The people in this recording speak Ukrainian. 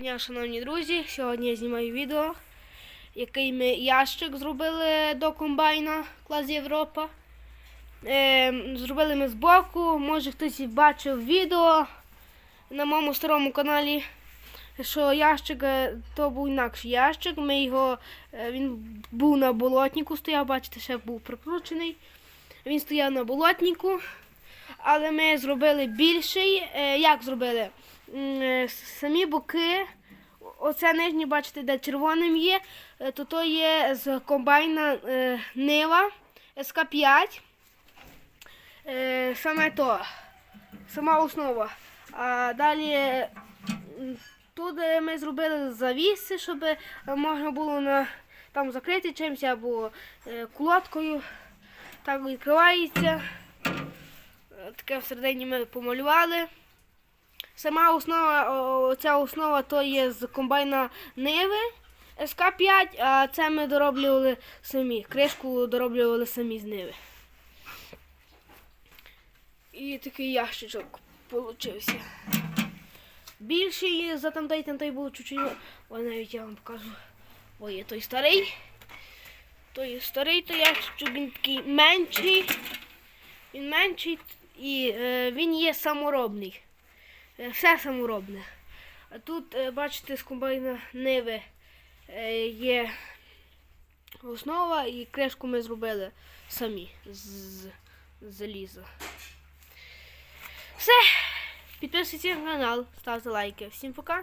Дня, шановні друзі, сьогодні я знімаю відео, який ми ящик зробили до комбайна клас Європа. Е, зробили ми збоку, може хтось бачив відео на моєму старому каналі, що ящик е, то був інакший ящик. Ми його, е, він був на болотнику, стояв, бачите, ще був прикручений. Він стояв на болотнику, але ми зробили більший. Е, як зробили? Е, самі боки, оце нижнє, бачите, де червоним є, е, то то є з комбайна е, Нива СК5. Е, саме то, сама основа. А далі тут ми зробили завіси, щоб можна було на, там закрити чимось або кулоткою. Так відкривається. Таке всередині ми помалювали. Сама основа, ця основа то є з комбайна Ниви СК5, а це ми дороблювали самі. Кришку дороблювали самі з Ниви. І такий ящичок получився. Більший за там там той був чуть-чуть. О, навіть я вам покажу. О, є той старий. Той старий, то ящичок, він такий менший. Він менший і е, він є саморобний. Е, Все саморобне. Тут, е, бачите, з комбайна Ниви е, є основа і кришку ми зробили самі з заліза. Все. Підписуйтесь на канал, ставте лайки. Всім пока.